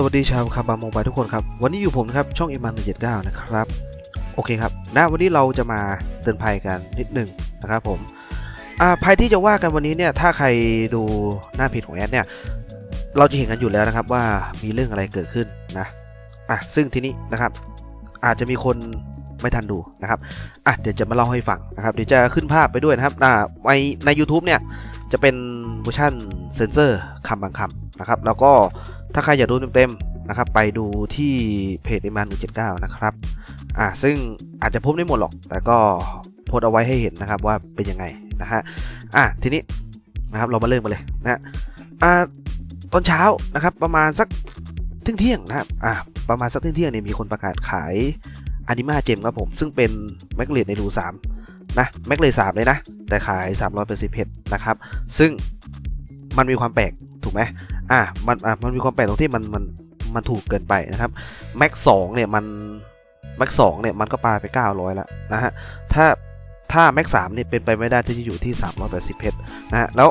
สวัสดีชาวคาบาโมบายทุกคนครับ วันนี้อยู่ผมนะครับ ช่องเอ็มันเจ็ดเก้านะครับ โอเคครับนะวันนี้เราจะมาเตือนภัยกันนิดหนึ่งนะครับผมอ่าภัยที่จะว่ากันวันนี้เนี่ยถ้าใครดูหน้าเพจของแอดเนี่ย เราจะเห็นกันอยู่แล้วนะครับว่ามีเรื่องอะไรเกิดขึ้นนะอะซึ่งทีนี้นะครับ อาจจะมีคนไม่ทันดูนะครับอะเดี๋ยวจะมาเล่าให้ฟังนะครับเดี๋ยวจะขึ้นภาพไปด้วยนะครับอ่าในใน u t u b e เนี่ยจะเป็นเวอร์ชันเซนเซอร์คำบางคำนะครับแล้วก็ ถ้าใครอยากดูเต็มๆนะครับไปดูที่เพจอิมาน179นะครับอ่าซึ่งอาจจะพบไม่หมดหรอก แต่ก็โพสเอาไว้ให้เห็นนะครับว่าเป็นยังไงนะฮะอะทีนี้นะครับเรามาเริ่มกันเลยนะฮะอ่าตอนเช้านะครับประมาณสักเที่ยงเที่ยงนะครับอ่าประมาณสักเที่ยงเที่ยงเนี่ยมีคนประกาศขายอนิมาเจมครับผม ซึ่งเป็นแมกเลดในรู3นะแมกเลด3เลยนะ แต่ขาย380เพชรนะครับ ซึ่งมันมีความแปลกถูกไหม อ่ามันอ่ามันมีความแปลกตรงที่มันมันมันถูกเกินไปนะครับแม็กสองเนี่ยมันแม็กสองเนี่ยมันก็ปาไป 900 แล้วนะฮะถ้าถ้าแม็กสามเนี่ยเป็นไปไม่ได้ที่จะอยู่ที่ 380เพชรนะฮะแล้ว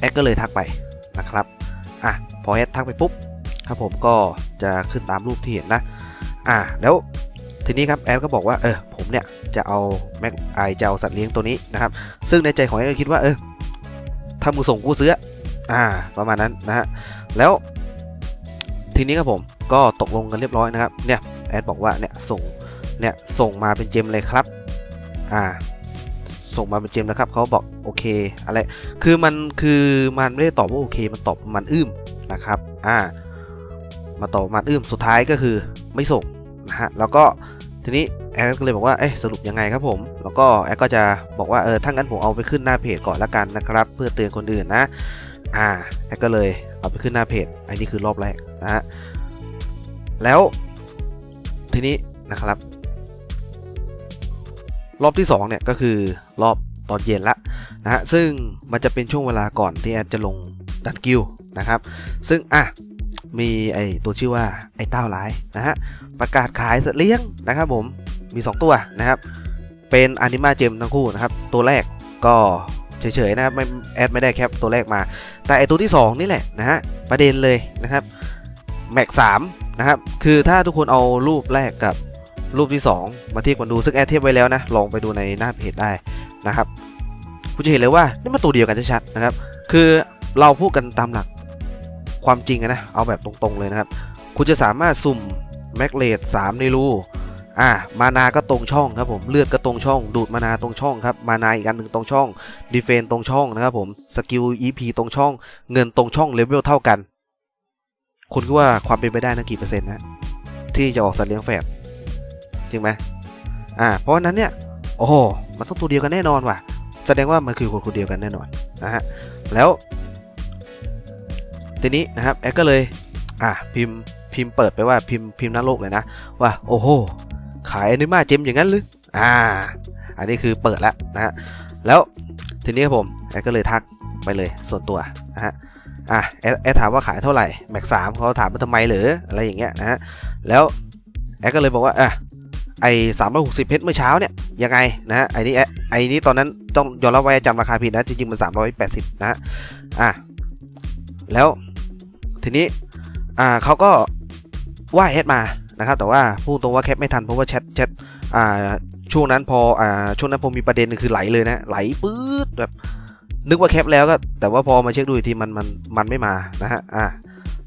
แอดก็เลยทักไปนะครับอะพอแอดทักไปปุ๊บครับผมก็จะขึ้นตามรูปที่เห็นนะอะแล้วทีนี้ครับแอดก็บอกว่าเออผมเนี่ยจะเอาแม็กไอจะเอาสัตว์เลี้ยงตัวนี้นะครับซึ่งในใจของแอดก็คิดว่าเออถ้ามึงส่งกูซื้อ อ่าประมาณนั้นนะฮะแล้วทีนี้ครับผมก็ตกลงกันเรียบร้อยนะครับเนี่ยแอดบอกว่าเนี่ยส่งเนี่ยส่งมาเป็นเจมเลยครับอ่าส่งมาเป็นเจมนะครับเขาบอกโอเคอะไรคือมันคือมันไม่ได้ตอบว่าโอเค มันตอบมันอึ้มนะครับอ่ามาตอบมันอึ้มสุดท้ายก็คือไม่ส่งนะฮะแล้วก็ทีนี้แอดก็เลยบอกว่าเอ๊ะสรุปยังไงครับผม แล้วก็แอดก็จะบอกว่าเออถ้างั้นผมเอาไปขึ้นหน้าเพจก่อนละกันนะครับ เพื่อเตือนคนอื่นนะ อ่าแอดก็เลยเอาไปขึ้นหน้าเพจ อันนี้คือรอบแรกนะฮะ แล้วทีนี้นะครับ รอบที่ 2 เนี่ยก็คือรอบตอนเย็นละนะฮะ ซึ่งมันจะเป็นช่วงเวลาก่อนที่แอดจะลงดันกิลนะครับ ซึ่งอะมีไอตัวชื่อว่าไอเต้าร้ายนะฮะ ประกาศขายสเลี้ยงนะครับผมมี 2 ตัวนะครับ เป็นอนิมาเจมทั้งคู่นะครับ ตัวแรกก็ เฉยๆนะครับไม่แอดไม่ได้แคปตัวแรกมา แต่ไอตัวที่ 2 นี่แหละนะฮะประเด็นเลยนะครับแม็กสามนะครับคือถ้าทุกคนเอารูปแรกกับรูปที่ 2 มาเทียบกันดูซึ่งแอดเทียบไว้แล้วนะลองไปดูในหน้าเพจได้นะครับคุณจะเห็นเลยว่านี่มันตัวเดียวกันชัดๆนะครับ คือเราพูดกันตามหลักความจริงนะเอาแบบตรงๆเลยนะครับ คุณจะสามารถสุ่มแม็กเลด3ในรู อ่ามานาก็ตรงช่องครับผมเลือดก็ตรงช่อง ดูดมานาตรงช่องครับมานาอีกอันหนึ่งตรงช่องดีเฟนตรงช่องนะครับผมสกิล EP ตรงช่อง เงินตรงช่องเลเวลเท่ากัน คุณคิดว่าความเป็นไปได้นะกี่เปอร์เซ็นต์นะที่จะออกสัตว์เลี้ยงแฝดจริงไหมอ่าเพราะฉะนั้นเนี่ยโอ้โหมันต้องตัวเดียวกันแน่นอนว่ะ แสดงว่ามันคือคนคนเดียวกันแน่นอนนะฮะแล้วทีนี้นะครับแอดก็เลยอะพิมพ์พิมพ์เปิดไปว่าพิมพ์พิมพ์น้าโลกเลยนะว่าโอ้โห ขายอนิมาเจมอย่างนั้นหรืออ่า อันนี้คือเปิดแล้วนะฮะ แล้วทีนี้ครับผมแอดก็เลยทักไปเลยส่วนตัวนะฮะ อะแอดแอดถามว่าขายเท่าไหร่แม็กสามเขาถามมาทำไมเหรออะไรอย่างเงี้ยนะฮะ แล้วแอดก็เลยบอกว่าอะไอ้สามร้อยหกสิบเพชรเมื่อเช้าเนี่ยยังไงนะฮะไอ้นี่แอดไอ้นี่ตอนนั้นต้องยอมรับว่าจำราคาผิดนะจริงๆมันสามร้อยแปดสิบนะฮะอะแล้วทีนี้อ่าเขาก็ว่าแอดมา นะครับแต่ว่าพูดตรงว่าแคปไม่ทันเพราะว่าแชทแชทอ่าช่วงนั้นพออ่าช่วงนั้นพอมีประเด็นคือไหลเลยนะไหลปื๊ดแบบนึกว่าแคปแล้วก็แต่ว่าพอมาเช็คดูอีกทีมันมันมันไม่มานะฮะอ่า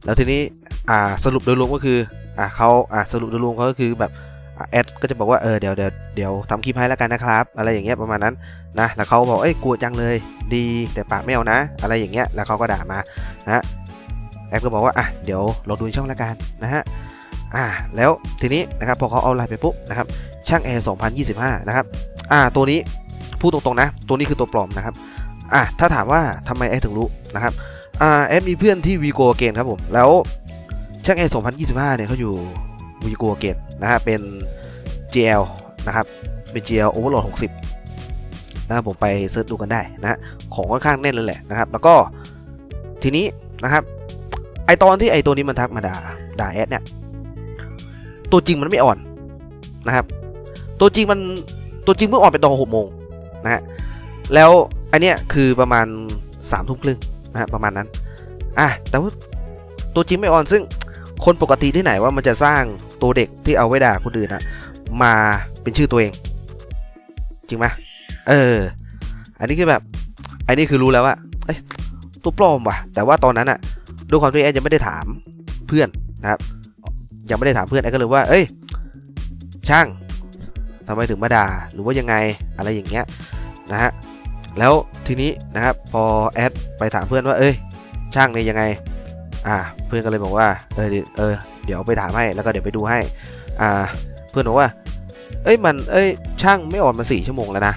แล้วทีนี้อ่าสรุปโดยรวมก็คืออ่าเขาอ่าสรุปโดยรวมเขาก็คือแบบแอดก็จะบอกว่าเออเดี๋ยวเดี๋ยวเดี๋ยวทำคลิปให้แล้วกันนะครับ อะไรอย่างเงี้ยประมาณนั้นนะแล้วเขาบอกเอ้ยกลัวจังเลยดีแต่ปากไม่เอานะ อะไรอย่างเงี้ยแล้วเขาก็ด่ามานะแอดก็บอกว่าอะเดี๋ยวเราดูช่องแล้วกันนะฮะ อ่าแล้วทีนี้นะครับพอเขาเอาไลน์ไปปุ๊บนะครับช่างแอร์2025 นะครับอ่าตัวนี้พูดตรงๆนะ ตัวนี้คือตัวปลอมนะครับอะถ้าถามว่าทำไมแอดถึงรู้นะครับอ่าแอดมีเพื่อนที่วีโกเกนครับผมแล้วช่างแอร์2025 เนี่ยเขาอยู่วีโกเกนนะฮะเป็น GL นะครับเป็น GL Overload 60 นะครับผมไปเซิร์ชดูกันได้นะฮะของค่อนข้างแน่นเลยแหละนะครับ แล้วก็ทีนี้นะครับไอตอนที่ไอตัวนี้มันทักมาด่าด่าแอดเนี่ย ตัวจริงมันไม่อ่อนนะครับ ตัวจริงมันตัวจริงเพิ่งอ่อนเป็นตอนหกโมงนะฮะแล้วอันเนี้ยคือประมาณสามทุ่มครึ่งนะฮะประมาณนั้นอะแต่ว่าตัวจริงไม่อ่อนซึ่งคนปกติที่ไหนว่ามันจะสร้างตัวเด็กที่เอาไว้ด่าคนอื่นอะมาเป็นชื่อตัวเอง จริงไหมเออ อันนี้คือแบบ อันนี้คือรู้แล้วว่าเอ้ยตัวปลอมว่ะ แต่ว่าตอนนั้นอะด้วยความที่แอนยังไม่ได้ถามเพื่อนนะครับ ยังไม่ได้ถามเพื่อนแอนก็เลยว่า เอ้ย ช่างทำไมถึงมาด่าหรือว่ายังไงอะไรอย่างเงี้ยนะฮะแล้วทีนี้นะครับพอแอดไปถามเพื่อนว่า เอ้ย ช่างเนี่ยยังไง อ่า เพื่อนก็เลยบอกว่าเออเออเดี๋ยวไปถามให้แล้วก็เดี๋ยวไปดูให้ อ่า เพื่อนบอกว่า เอ้ยมันเอ้ย ช่างไม่ออนมาสี่ชั่วโมงแล้วนะ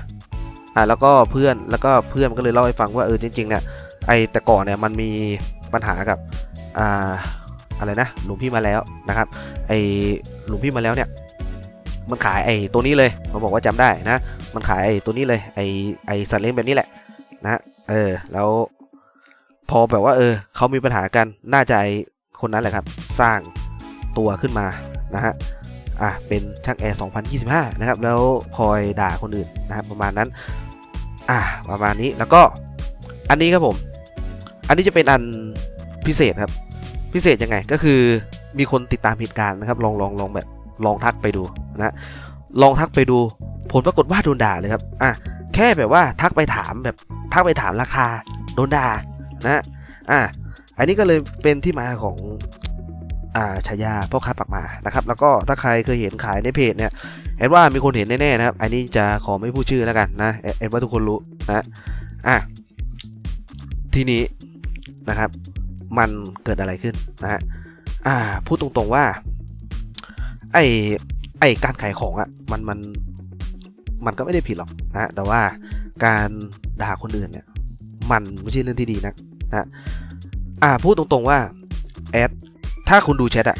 อ่าแล้วก็เพื่อนแล้วก็เพื่อนมันก็เลยเล่าให้ฟังว่าเออจริงๆเนี่ยไอแต่ก่อนเนี่ยมันมีปัญหากับอ่า อะไรนะหลวงพี่มาแล้วนะครับไอหลวงพี่มาแล้วเนี่ยมันขายไอตัวนี้เลยมันบอกว่าจำได้นะ มันขายไอตัวนี้เลยไอไอสัตว์เลี้ยงแบบนี้แหละนะเออแล้วพอแบบว่าเออเขามีปัญหากันน่าจะไอคนนั้นแหละครับ สร้างตัวขึ้นมานะฮะอะเป็นช่างแอร์ 2025 นะครับ แล้วคอยด่าคนอื่นนะครับประมาณนั้น อะประมาณนี้แล้วก็อันนี้ครับผม อันนี้จะเป็นอันพิเศษครับ พิเศษยังไงก็คือมีคนติดตามเหตุการณ์นะครับ ลองลองลองแบบลองทักไปดูนะลองทักไปดู ผลปรากฏว่าโดนด่าเลยครับอะแค่แบบว่าทักไปถามแบบทักไปถามราคาโดนด่านะอะอันนี้ก็เลยเป็นที่มาของอ่าฉายาพ่อค้าปากหมานะครับ แล้วก็ถ้าใครเคยเห็นขายในเพจเนี่ยแอนว่ามีคนเห็นแน่ๆนะครับ อันนี้จะขอไม่พูดชื่อแล้วกันนะแอนแอนว่าทุกคนรู้นะอะทีนี้นะครับ มันเกิดอะไรขึ้นนะฮะอ่าพูดตรงๆว่า ไอไอการขายของอะ่ะมันมันมันก็ไม่ได้ผิดหรอกนะแต่ว่าการด่าคนอื่นเนี่ย มันไม่ใช่เรื่องที่ดีนะนะอ่าพูดตรงๆว่าแอดถ้าคุณดูแชทอะ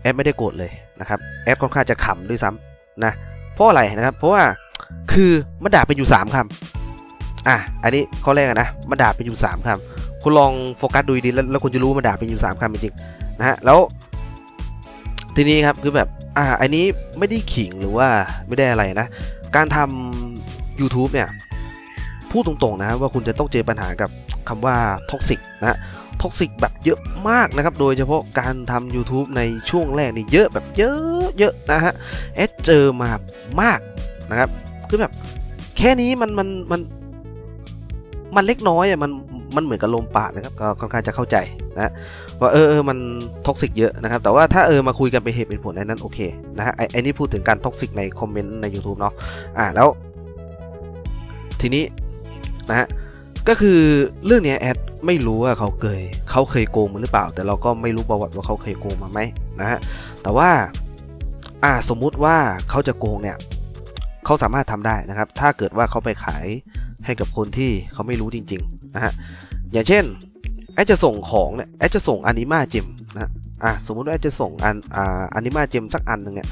แอดไม่ได้โกรธเลยนะครับแอดค่อนข้างจะขำด้วยซ้ำนะเพราะอะไรนะครับ เพราะว่าคือมันด่าเป็นอยู่ 3คำอะอันนี้ข้อแรกอะนะมันด่าเป็นอยู่ 3คำ คุณลองโฟกัสดูดีแล้วแล้วคุณจะรู้ว่ามันด่าเป็นอยู่3คำจริงนะฮะแล้วทีนี้ครับคือแบบอ่าอันนี้ไม่ได้ขิงหรือว่าไม่ได้อะไรนะ การทำ YouTube เนี่ย พูดตรงๆนะว่าคุณจะต้องเจอปัญหากับคำว่าท็อกซิกนะท็อกซิกแบบเยอะมากนะครับ โดยเฉพาะการทำ YouTube ในช่วงแรกนี่เยอะแบบเยอะเยอะนะฮะแอดเจอมามากนะครับ คือแบบแค่นี้มันมันมันมันเล็กน้อยอะมัน มันเหมือนกับลมปากนะครับก็ค่อนข้างจะเข้าใจนะว่าเออเออมันท็อกซิกเยอะนะครับ แต่ว่าถ้าเออมาคุยกันเป็นเหตุเป็นผลในนั้นโอเคนะฮะไอไอนี่พูดถึงการท็อกซิกในคอมเมนต์ใน YouTube เนาะอ่าแล้ว ทีนี้นะฮะก็คือเรื่องเนี้ยแอดไม่รู้ว่าเขาเคยเขาเคยโกงมาหรือเปล่า แต่เราก็ไม่รู้ประวัติว่าเขาเคยโกงมาไหมนะฮะแต่ว่าอ่าสมมุติว่าเขาจะโกงเนี่ยเขาสามารถทำได้นะครับ ถ้าเกิดว่าเขาไปขายให้กับคนที่เขาไม่รู้จริงๆนะฮะ อย่างเช่นแอดจะส่งของเนี่ยแอดจะส่งอนิมาเจมนะอะสมมุติว่าแอดจะส่งอันอ่าอนิมาเจมสักอันหนึ่งเนี่ย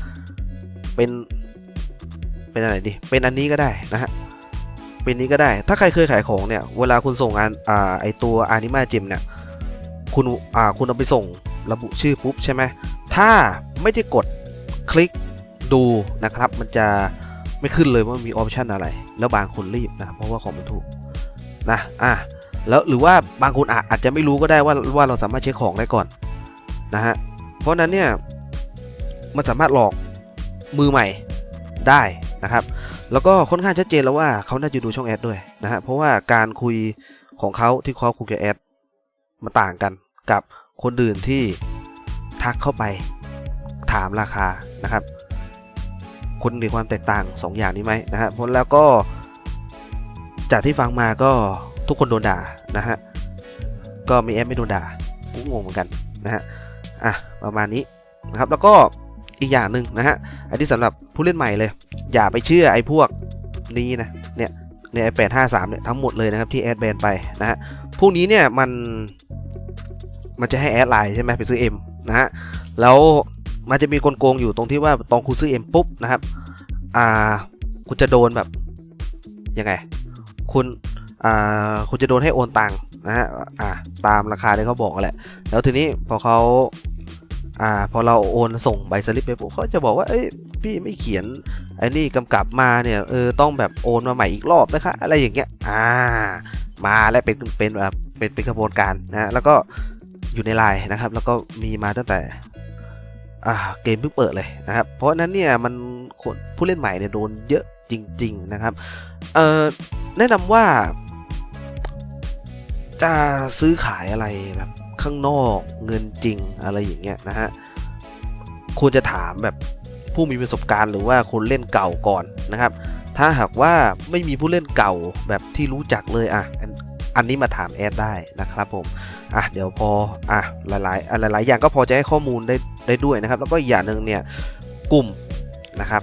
เป็นเป็นอะไรดีเป็นอันนี้ก็ได้นะฮะเป็นนี้ก็ได้ ถ้าใครเคยขายของเนี่ยเวลาคุณส่งอันอ่าไอตัวอนิมาจิมเนี่ยคุณอ่าคุณเอาไปส่งระบุชื่อปุ๊บใช่ไหมถ้าไม่ได้กดคลิกดูนะครับ มันจะไม่ขึ้นเลยว่ามีออปชันอะไร แล้วบางคนรีบนะเพราะว่าของมันถูกนะอะ แล้วหรือว่าบางคนอาจอาจจะไม่รู้ก็ได้ว่าว่าเราสามารถเช็คของได้ก่อนนะฮะเพราะนั้นเนี่ยมันสามารถหลอกมือใหม่ได้นะครับ แล้วก็ค่อนข้างชัดเจนแล้วว่าเขาน่าจะดูช่องแอดด้วยนะฮะเพราะว่าการคุยของเขาที่เขาคุยกับแอดมันต่างกันกับคนอื่นที่ทักเข้าไปถามราคานะครับคุณมีความแตกต่าง 2 อย่างนี้ไหมนะฮะเพราะแล้วก็จากที่ฟังมาก็ ทุกคนโดนด่านะฮะ ก็มีแอดไม่โดนด่ากูงงเหมือนกันนะฮะ อะ ประมาณนี้นะครับ แล้วก็อีกอย่างหนึ่งนะฮะ อันที่สำหรับผู้เล่นใหม่เลย อย่าไปเชื่อไอ้พวกนี้นะ เนี่ยในไอแปดห้าสามเนี่ยทั้งหมดเลยนะครับที่แอดแบนไปนะฮะ พวกนี้เนี่ยมันมันจะให้แอดไลน์ใช่ไหมไปซื้อ M นะฮะ แล้วมันจะมีกลโกงอยู่ตรงที่ว่าตอนคุณซื้อ M ปุ๊บนะครับ อ่า คุณจะโดนแบบยังไง คุณ คุณจะโดนให้โอนตังค์นะฮะตามราคาที่เขาบอกแหละ แล้วทีนี้พอเขาอ่าพอเราโอนส่งใบสลิปไปปุ๊บเขาจะบอกว่าเอ้ยพี่ไม่เขียนไอ้นี่กำกับมาเนี่ยเออต้องแบบโอนมาใหม่อีกรอบนะคะอะไรอย่างเงี้ยอ่ามาแล้วเป็นเป็นแบบเป็นเป็นกระบวนการนะแล้วก็อยู่ในไลน์นะครับ แล้วก็มีมาตั้งแต่อ่าเกมเพิ่งเปิดเลยนะครับ เพราะนั้นเนี่ยมันผู้เล่นใหม่เนี่ยโดนเยอะจริง ๆนะครับเออแนะนำว่า จะซื้อขายอะไรแบบข้างนอกเงินจริงอะไรอย่างเงี้ยนะฮะควรจะถามแบบผู้มีประสบการณ์หรือว่าคนเล่นเก่าก่อนนะครับ ถ้าหากว่าไม่มีผู้เล่นเก่าแบบที่รู้จักเลยอะอันนี้มาถามแอดได้นะครับผม อะเดี๋ยวพอ อะหลายๆอะหลายๆอย่างก็พอจะให้ข้อมูลได้ได้ด้วยนะครับ แล้วก็อีกอย่างหนึ่งเนี่ยกลุ่มนะครับ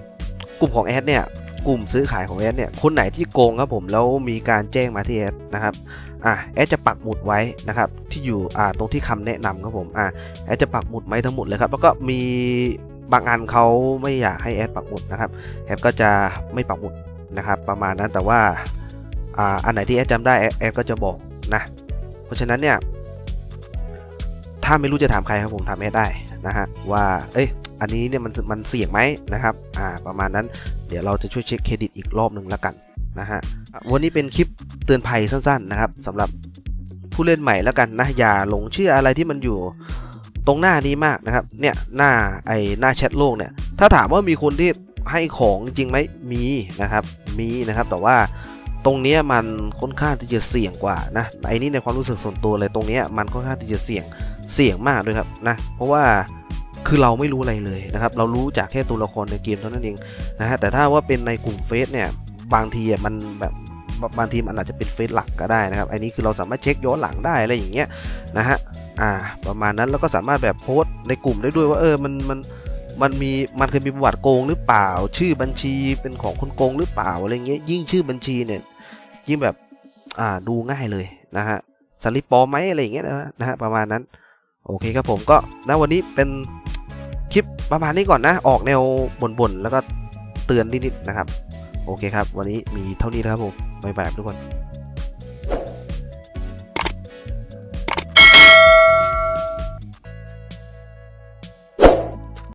กลุ่มของแอดเนี่ยกลุ่มซื้อขายของแอดเนี่ยคนไหนที่โกงครับผมแล้วมีการแจ้งมาที่แอดนะครับ อะแอดจะปักหมุดไว้นะครับที่อยู่อ่าตรงที่คำแนะนำครับผมอะแอดจะปักหมุดไว้ทั้งหมดเลยครับแล้วก็มีบางอันเขาไม่อยากให้แอดปักหมุดนะครับแอดก็จะไม่ปักหมุดนะครับประมาณนั้นแต่ว่าอ่าอันไหนที่แอดจำได้แอดแอดก็จะบอกนะเพราะฉะนั้นเนี่ยถ้าไม่รู้จะถามใครครับผมถามแอดได้นะฮะว่าเอ้ยอันนี้เนี่ยมันมันเสี่ยงไหมนะครับอ่าประมาณนั้นเดี๋ยวเราจะช่วยเช็คเครดิตอีกรอบหนึ่งแล้วกัน นะฮะวันนี้เป็นคลิปเตือนภัยสั้นๆนะครับสำหรับผู้เล่นใหม่แล้วกันนะอย่าหลงเชื่ออะไรที่มันอยู่ตรงหน้านี้มากนะครับเนี่ยหน้าไอหน้าแชทโลกเนี่ยถ้าถามว่ามีคนที่ให้ของจริงไหมมีนะครับมีนะครับแต่ว่าตรงนี้มันค่อนข้างที่จะเสี่ยงกว่านะไอ้นี่ในความรู้สึกส่วนตัวเลยตรงนี้มันค่อนข้างที่จะเสี่ยงเสี่ยงมากด้วยครับนะเพราะว่าคือเราไม่รู้อะไรเลยนะครับ เรารู้จากแค่ตัวละครในเกมเท่านั้นเองนะฮะแต่ถ้าว่าเป็นในกลุ่มเฟซเนี่ย บางทีมันแบบบางทีมันอาจจะเป็นเฟซหลักก็ได้นะครับ อันนี้คือเราสามารถเช็คย้อนหลังได้อะไรอย่างเงี้ยนะฮะ อ่า ประมาณนั้นแล้วก็สามารถแบบโพสต์ในกลุ่มได้ด้วยว่าเออ มัน มัน มันมี มันเคยมีประวัติโกงหรือเปล่า ชื่อบัญชีเป็นของคนโกงหรือเปล่าอะไรเงี้ย ยิ่งชื่อบัญชีเนี่ยยิ่งแบบ อ่า ดูง่ายเลยนะฮะ สลิปปลอมไหมอะไรอย่างเงี้ยนะนะฮะ ประมาณนั้น โอเคครับผมก็นะวันนี้เป็นคลิปประมาณนี้ก่อนนะ ออกแนวบ่นๆแล้วก็เตือนนิดๆนะครับ โอเคครับ วันนี้มีเท่านี้นะครับผมบ๊ายบายทุกคน